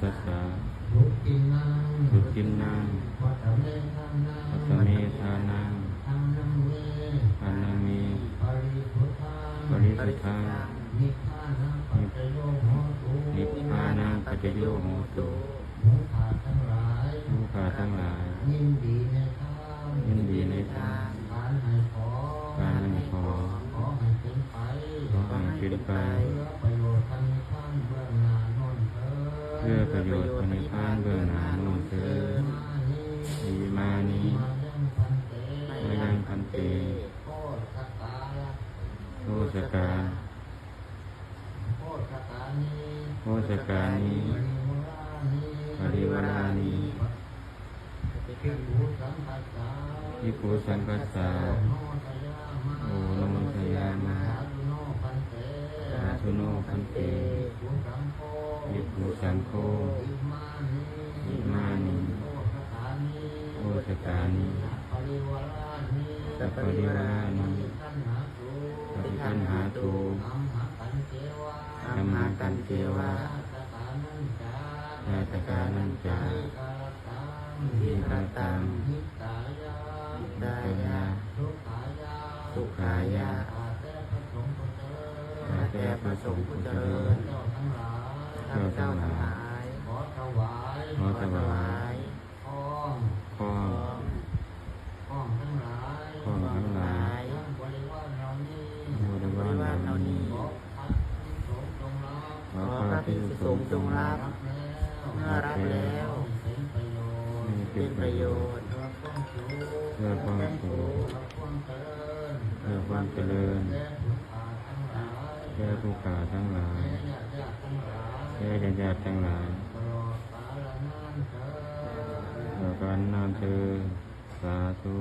ตัสสะทุกินังทุกินังปัตเมทานังปัตเมทานังอันนังเวนังเวปริสุทธังธันิพพานังปัจโยโหตุนิพพานังปัจจโยโหตุมุขาทั้งหลายมุขาทั้งหลายยินดีในธรรมยินดีในธรรมการให้ขอการให้ขอขอให้เป็นไปขอให้เป็นไป พื่อประโยชน์พระนิพานเบื้องหน้าโน่นเถิดสีมานี้มายังพันเตมายังพันเตโคตรสกาลโทสการโคตรสกานีโทสการนี้ปริวารานีพิภูสัมปัสสาพิภูสังกัสสา ธุโนพันเตวิภูสังโฆอิมานิอิมานิโคตรสกานีโทสการนี้ปริวารานีสัพปริวารานีขันหาตุปฏิคันหาตูอัมคันเทวาธรรมากันเทวาชาตกานัญจาชาตกานัญจาวิกาตังวิกาตัง นิตายา นิตายา ทุกขายา สุขายา อาแต่พระสงฆ์ผู้เจริญอาแต่พระสงฆ์ผู้าทั้งหลายเจ้าทั้งหลายขอถวายขอถวายข้อข้อข้อทั้งหลายข้อทั้งหลายบริวารเหล่านี้บริวารเหล่านี้ขอพระพิสุสงฆ์จงรับเมื่อรับแล้วเป็นประโยชน์เพื่อความสุขเพื่อความเจริญ เพื่อความเจริญ แก่ผู้กาทั้งหลายเจ้าทั้งหลายแก่ญาติๆทั้งหลายแก่ญาติทั้งหลายตลอดกานนเถิดเพื่อการนานเธอสาธุ